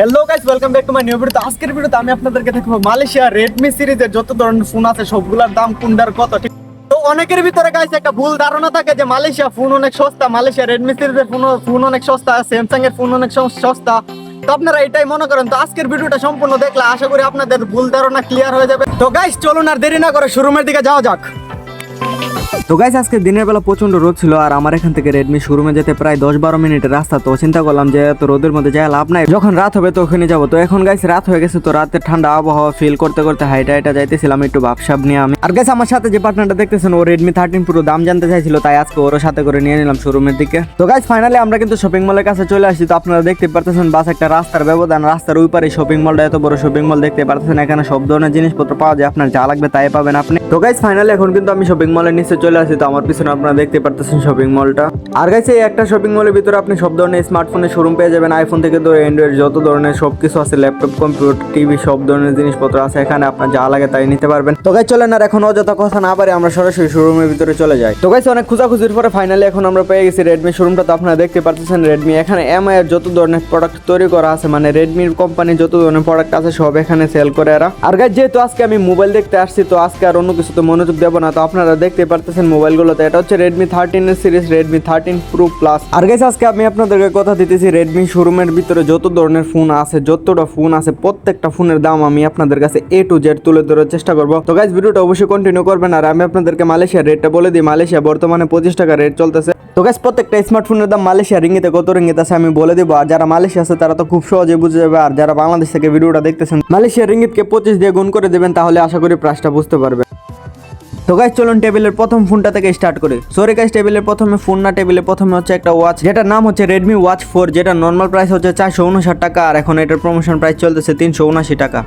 Hello guys welcome back to my new video তো আজকের ভিডিওতে আমি আপনাদেরকে দেখাবো মালয়েশিয়া রেডমি সিরিজের যত ধরনের ফোন আছে, সবগুলোর দাম কোনটার কত? ঠিক তো অনেকের ভিতরে গাইস একটা ভুল ধারণা থাকে যে মালয়েশিয়া ফোন অনেক সস্তা, মালয়েশিয়া রেডমি সিরিজের ফোন ফোন অনেক সস্তা স্যামসাং এর ফোন অনেক সস্তা। তো আপনারা এটাই মনে করেন। তো আজকের ভিডিওটা সম্পূর্ণ দেখলে আশা করি আপনাদের ভুল ধারণা ক্লিয়ার হয়ে যাবে। তো গাইস চলুন আর দেরি না করে শোরুমের দিকে যাওয়া যাক। তো গাইস আজকে দিনের বেলা প্রচণ্ড রোদ ছিল আর আমার এখান থেকে রেডমি শোরুমে যেতে প্রায় দশ বারো মিনিটের রাস্তা, তো চিন্তা করলাম যে এত রোদের মধ্যে যায় লাভ নাই। যখন রাত হবে তো ওখানে যাব। তো এখন গাইস রাত হয়ে গেছে, তো রাতের ঠান্ডা আবহাওয়া ফিল করতে করতে হাইটা হাইটা যাইতেছিলাম একটু ভাবসাব নিয়ে আমি। আর গাইস আমার সাথে যে পার্টনারটা দেখতেছেন, ও রেডমি থার্টিন পুরো দাম জানতে চাইছিল, তাই আজকে ওর সাথে করে নিয়ে নিলাম শোরুমের দিকে। তো গাইস ফাইনালি আমরা কিন্তু শপিং মলের কাছে চলে আসছি তো আপনারা দেখতে পারতেছেন, বাস একটা রাস্তার ব্যবধান। রাস্তার ওই পারে শপিং মলটা এত বড় শপিং মল দেখতে পারতেছেন, এখানে সব ধরনের জিনিসপত্র পাওয়া যায়। আপনার যা লাগবে তাই পাবেন আপনি। তো গাইস ফাইনালি এখন কিন্তু আমি শপিং মলের নিচে চলে আসি, তো আমার পিছনে আপনারা দেখতে পারতেছেন শপিং মলটা আর গাইস এই একটা শপিং মলের ভিতরে আপনি সব ধরনের স্মার্টফোনের শোরুম পেয়ে যাবেন। আইফোন থেকে ধরে অ্যান্ড্রয়েড যত ধরনের সব কিছু আছে ল্যাপটপ কম্পিউটার টিভি সব ধরনের জিনিসপত্র আছে এখানে, আপনার যা লাগে তাই নিতে পারবেন। তো গাইস চলেন আর এখন অযথা কথা না পারে আমরা সরাসরি শোরুমের ভিতরে চলে যাই। তো গাইস অনেক খোঁজাখুঁজির পরে ফাইনালি এখন আমরা পেয়ে গেছি রেডমি শোরুমটা তো আপনারা দেখতে পারতেছেন রেডমি এখানে এমআই এর যত ধরনের প্রোডাক্ট তৈরি করা আছে মানে রেডমির কোম্পানি যত ধরনের প্রোডাক্ট আছে, সব এখানে সেল করে এরা। আর গাইস যেহেতু আজকে আমি মোবাইল দেখতে আসছি, তো আজকে আর অন্য কিছু তো মনোযোগ দেবো না, তো আপনারা দেখতে পারতেছেন মোবাইলগুলোতে। এটা হচ্ছে রেডমি থার্টিন এর series Redmi thirteen pro plus আর গাইস আজকে আমি আপনাদেরকে কথা দিতেছি রেডমি শোরুমের ভিতরে যত ধরনের ফোন আছে, যতটা ফোন আছে, প্রত্যেকটা ফোনের দাম আমি আপনাদের কাছে এ টু জেড তুলে ধরার চেষ্টা করব। তো গাইস ভিডিওটা অবশ্যই কন্টিনিউ করবেন আর আমি আপনাদেরকে মালয়েশিয়ার রেটটা বলে দিই। মালয়েশিয়া বর্তমানে পঁচিশ টাকা রেট চলতেছে। তো গাইস প্রত্যেকটা স্মার্টফোনের দাম মালয়েশিয়া রিঙ্গিতে কত রিঙ্গিত আছে আমি বলে দেবো। আর যারা মালয়েশিয়া আছে, তারা তো খুব সহজে বুঝে যাবে। আর যারা বাংলাদেশ থেকে ভিডিওটা দেখতেছেন, মালয়েশিয়া রিঙ্গিতকে পঁচিশ দিয়ে গুণ করে দেবেন, তাহলে আশা করি প্রাইসটা বুঝতে পারবে। তো গাইস চলুন টেবিলের প্রথম ফোনটা থেকে স্টার্ট করি। সরি গাইস টেবিলের প্রথমে ফোন না, টেবিলের প্রথমে হচ্ছে একটা ওয়াচ যেটার নাম হচ্ছে রেডমি ওয়াচ ফোর যেটা নর্মাল প্রাইস হচ্ছে চারশো উনষাট টাকা, আর এখন এটার প্রমোশন প্রাইস চলতেছে তিনশো উনাশি টাকা।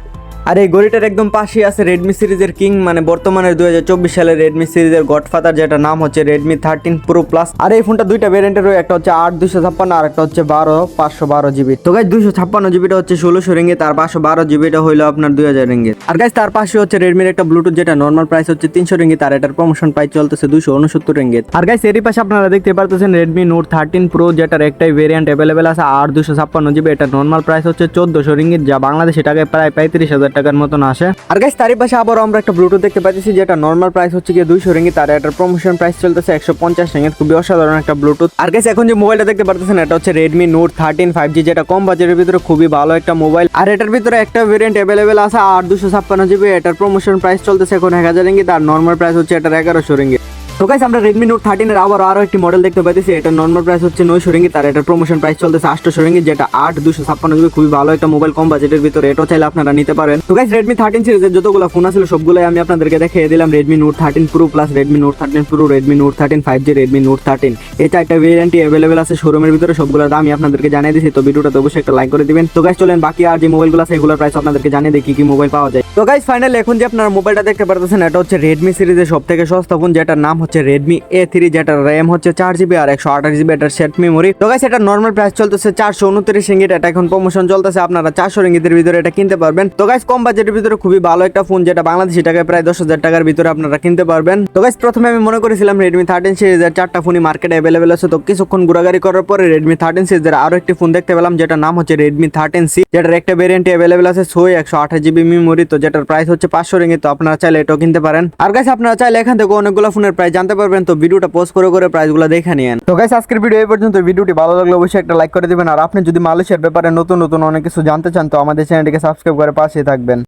আর এই ঘড়িটার একদম পাশে আছে রেডমি সিরিজের কিং মানে বর্তমানে দু হাজার চব্বিশ সালের রেডমি সিরিজের গডফাদার যেটা নাম হচ্ছে রেডমি থার্টিন প্রো প্লাস আর এই ফোনটা দুইটা ভ্যারিয়েন্টের একটা হচ্ছে আট দুশো ছাপ্পান্ন আর একটা হচ্ছে বারো পাঁচশো বারো জিবি। তো গাইজ দুশো ছাপ্পান্ন জিবিটা হচ্ছে ষোলোশো রিঙ্গিত আর পাঁচশো বারো জিবিটা হইল আপনার দুই হাজার রিঙ্গিত। আর গাইজ তার পাশে হচ্ছে রেডমির একটা ব্লুটুথ যেটা নর্মাল প্রাইস হচ্ছে তিনশো রিঙ্গিত তার এটার প্রমোশন প্রাইস চলতেছে দুশো উনসত্তর রিঙ্গিত। আর গাইজ এরই পাশে আপনারা দেখতে পারতেছেন রেডমি নোট থার্টিন প্রো যেটার একটাই ভেরিয়েন্ট অ্যাভেলেবেল আছে আর দুশো ছাপ্পান্ন জিবি। এটা নর্মাল প্রাইস হচ্ছে চোদ্দশো রিঙ্গিত, যা বাংলাদেশি টাকায় প্রায় পঁয়ত্রিশ হাজার টাকার মতন আসে। আর গাইস তারই পাশে আবার আমরা একটা ব্লুটুথ দেখতে পাচ্ছি যেটা নর্মাল প্রাইস হচ্ছে গিয়ে দুইশো রিঙ্গিত তার এটার প্রমোশন প্রাইস চলতেছে একশো পঞ্চাশ রিঙ্গিত খুবই অসাধারণ একটা ব্লুটুথ আর গাইস এখন যে মোবাইলটা দেখতে পারতেছেন, এটা হচ্ছে Redmi note thirteen five G যেটা কম বাজেটের ভিতরে খুবই ভালো একটা মোবাইল আর এটার ভিতরে একটা ভেরিয়েন্ট অ্যাভেলেবেল আছে আর দুশো ছাপ্পান্ন জিবি এটার প্রমোশন প্রাইস চলতেছে এখন এক হাজার রিঙ্গিত তার নর্মাল প্রাইস হচ্ছে এটার এগারোশো রিঙ্গিত তো গাইস আমরা রেডমি নোট থার্টিনের আবার আরও একটি মডেল দেখতে পাইতেছি। এটা নর্মাল প্রাইস হচ্ছে নয়শো রিঙ্গিত তার এটার প্রমোশন প্রাইস চলতেছে আটশো রিঙ্গিত যেটা আট, দুশো ছাপ্পান্ন জিবি খুবই ভালো একটা মোবাইল কম বাজেটের ভিতরে। এটাও চাইলে আপনারা নিতে পারেন। তো গাইস রেডমি থার্টিন সিরিজের যতগুলো ফোন আছে সবগুলোই আমি আপনাদেরকে দেখিয়ে দিলাম। Redmi note thirteen pro plus Redmi note thirteen pro Redmi note thirteen five G Redmi note thirteen এই চারটা ভেরিয়েন্টই অ্যাভেলেবেল আছে শোরুমের ভিতরে, সবগুলোর দাম আমি আপনাদেরকে জানিয়ে দিচ্ছি তো ভিডিওটা অবশ্যই একটা লাইক করে দিবেন। তো গাইস চলেন বাকি আর যে মোবাইলগুলো আছে, এগুলোর প্রাইস আপনাদেরকে জানিয়ে দিই, কি কি মোবাইল পাওয়া যায়। তো গাইস ফাইনালি এখন যে আপনারা মোবাইলটা দেখতে পারতেছেন, এটা হচ্ছে রেডমি সিরিজের সব থেকে সস্তা ফোন যেটার নাম হচ্ছে রেডমি এ থ্রি যেটার র্যাম হচ্ছে চার জিবি আর একশো আঠাশ জিবি এটার সেট মেমোরি তো গাইস এটা নর্মাল প্রাইস চলতেছে চারশো উনত্রিশ রিঙ্গিট এটা এখন প্রমোশন চলতেছে, আপনারা চারশো রিঙ্গিতের ভিতরে এটা কিনতে পারবেন। তো গাইস কম বাজেটের ভিতরে খুবই ভালো একটা ফোন যেটা বাংলাদেশি টাকায় প্রায় দশ হাজার টাকার ভিতরে আপনারা কিনতে পারবেন। তো গাইস প্রথমে আমি মনে করেছিলাম রেডমি থার্টিন সিরিজের চারটা ফোনই মার্কেটে অ্যাভেলেবেল আছে। তো কিছুক্ষণ ঘোরাঘুরি করার পরে রেডমি থার্টিন সিরিজের আরও একটি ফোন দেখতে পেলাম যেটা নাম হচ্ছে রেডমি থার্টিন সি যেটার একটা ভেরিয়েন্ট অ্যাভেলেবেল আছে, ছয়, একশো আঠাশ জিবি মেমোরি তো যেটার প্রাইস হচ্ছে পাঁচশো রিঙ্গিত তো আপনারা চাইলে এটাও কিনতে পারেন। আর গাইস আপনারা চাইলে এখান থেকে অনেকগুলো ফোনের প্রাইস জানতে পারবেন, তো ভিডিওটা পোস্ট করে করে প্রাইসগুলো দেখে নিন তো গাইস আজকের ভিডিও এই পর্যন্ত। ভিডিওটি ভালো লাগলে অবশ্যই একটা লাইক করে দিবেন। আর আপনি যদি মালয়েশিয়ার ব্যাপারে নতুন নতুন অনেক কিছু জানতে চান, তো আমাদের চ্যানেলটিকে সাবস্ক্রাইব করে পাশে থাকবেন।